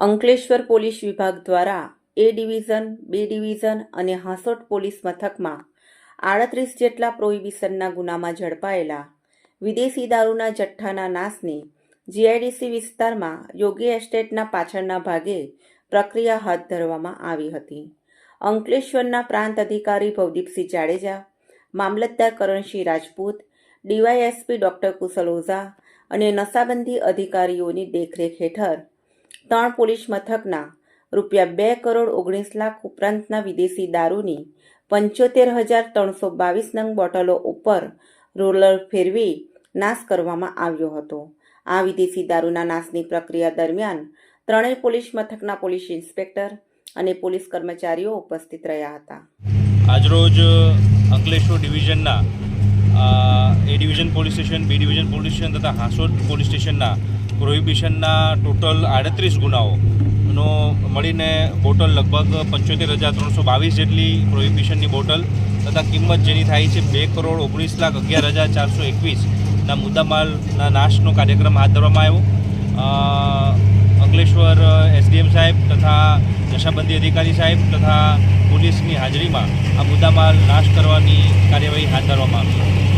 Ankleshwar police વિભાગ દ્વારા એ division, B division અને હાંસોટ પોલીસ મથકમાં આડત્રીસ જેટલા પ્રોહિબિશનના ગુનામાં ઝડપાયેલા વિદેશી દારૂના જથ્થાના નાશને જીઆઈડીસી વિસ્તારમાં યોગી એસ્ટેટના પાછળના ભાગે પ્રક્રિયા હાથ ધરવામાં આવી હતી. અંકલેશ્વરના પ્રાંત અધિકારી ભવદીપસિંહ જાડેજા, મામલતદાર કરણસિંહ રાજપૂત, ડીવાયએસપી ડોક્ટર કુશલ ઓઝા અને નશાબંધી અધિકારીઓની દેખરેખ હેઠળ ત્રણ પોલીસ મથકના રૂપિયા બે કરોડ ઓગણીસ લાખ ઉપરાંતના વિદેશી દારૂની પંચોતેર હજાર ત્રણસો બાવીસ નંગ બોટલો ઉપર રોલર ફેરવી નાશ કરવામાં આવ્યો હતો. આ વિદેશી દારૂના નાશની પ્રક્રિયા દરમિયાન ત્રણેય પોલીસ મથકના પોલીસ ઇન્સ્પેક્ટર અને પોલીસ કર્મચારીઓ ઉપસ્થિત રહ્યા હતા. આજરોજ Ankleshwar ડિવિઝનના A division police station, B division police station તથા હાંસોદ પોલીસ સ્ટેશનના પ્રોહિબિશનના ટોટલ આડત્રીસ ગુનાઓનો મળીને બોટલ લગભગ પંચોતેર હજાર ત્રણસો બાવીસ જેટલી પ્રોહિબિશનની બોટલ તથા કિંમત જેની થાય છે બે કરોડ ઓગણીસ લાખ અગિયાર હજાર ચારસો એકવીસના મુદ્દામાલના નાશનો કાર્યક્રમ હાથ ધરવામાં આવ્યો. અંકલેશ્વર એસડીએમ સાહેબ તથા નશાબંધી અધિકારી સાહેબ તથા પોલીસની હાજરીમાં આ મુદ્દામાલ નાશ કરવાની કાર્યવાહી હાથ ધરવામાં આવી.